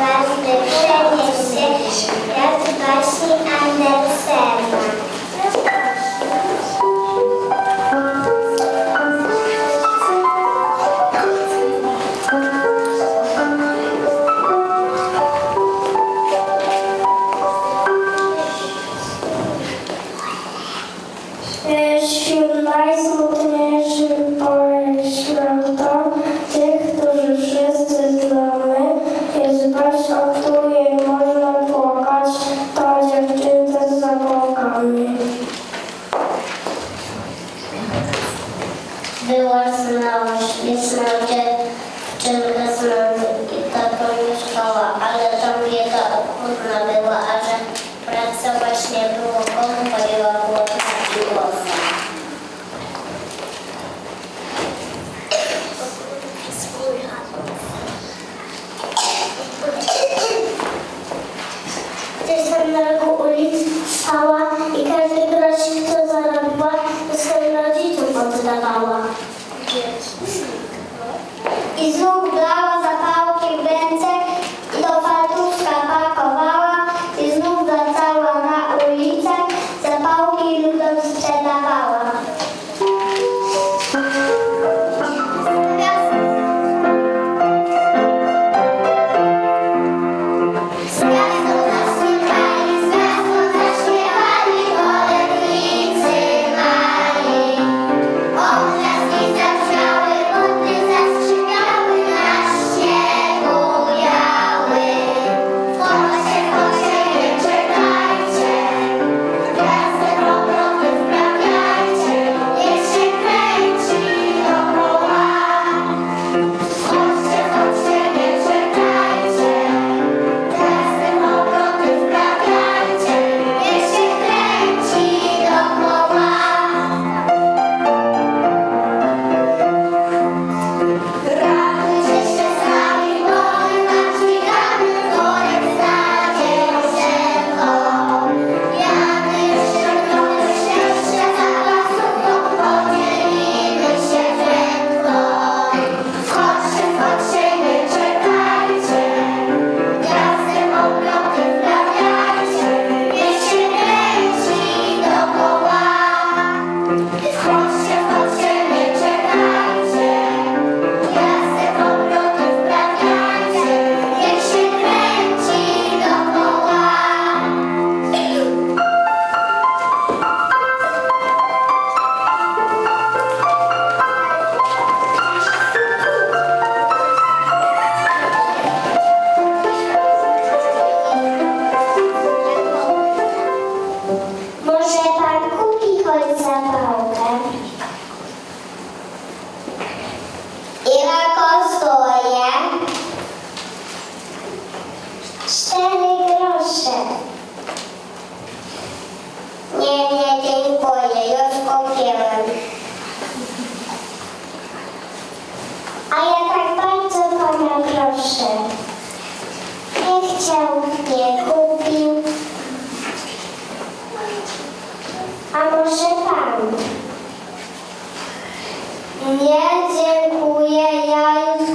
odważny, przeniesie, jak baśni Andersena. wyłasnąłeś, nie znam cię, czym. proszę. Nie chciał, nie kupił. A może pan? Nie, dziękuję, ja już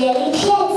有一天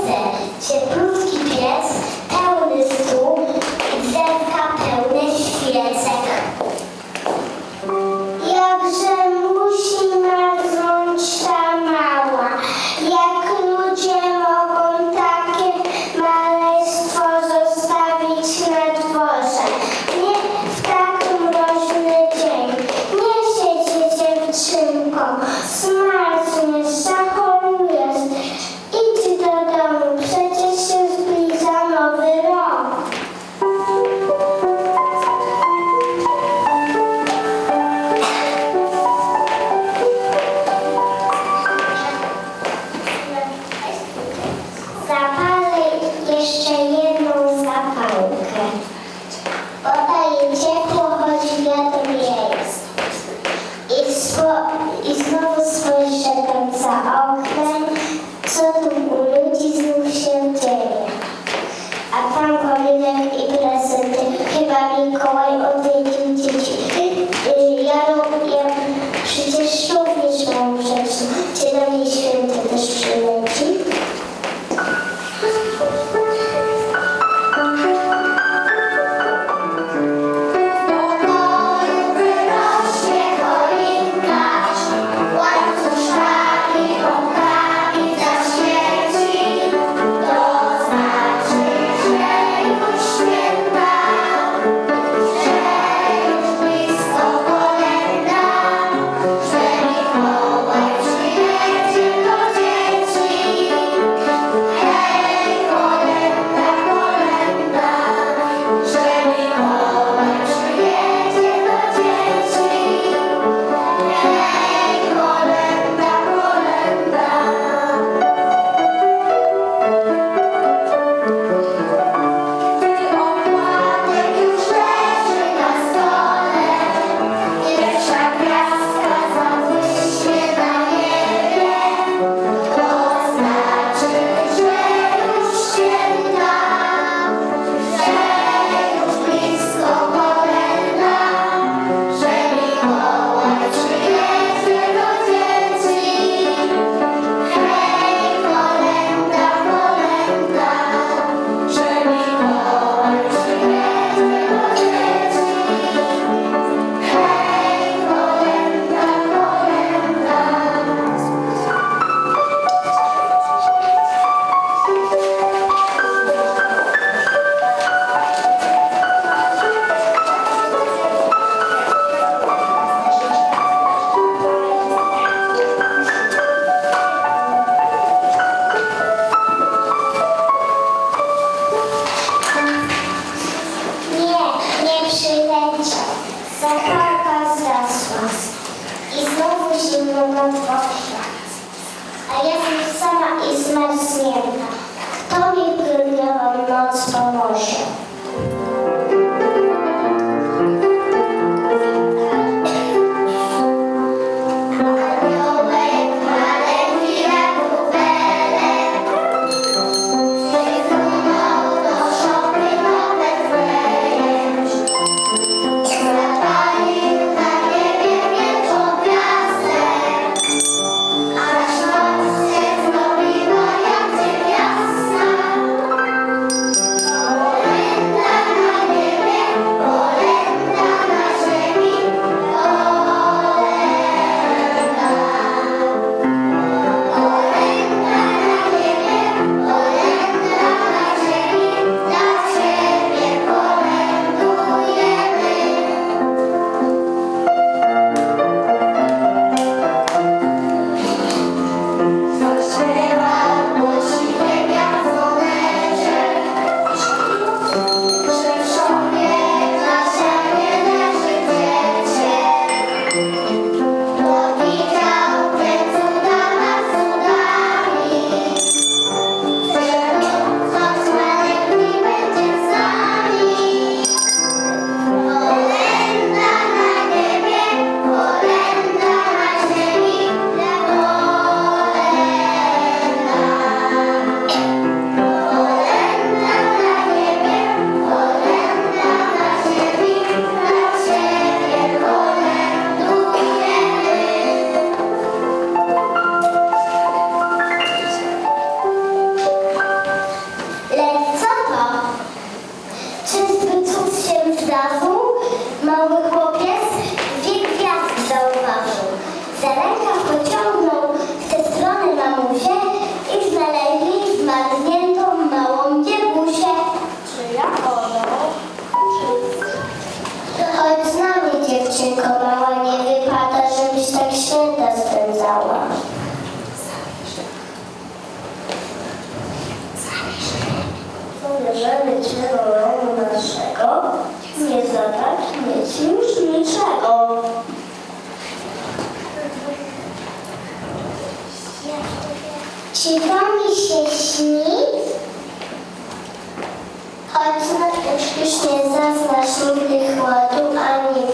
mycie roloru naszego, nie zabraknie ci już niczego. Czy to mi się śni? Choć już nie zaznasz nigdy chłodu ani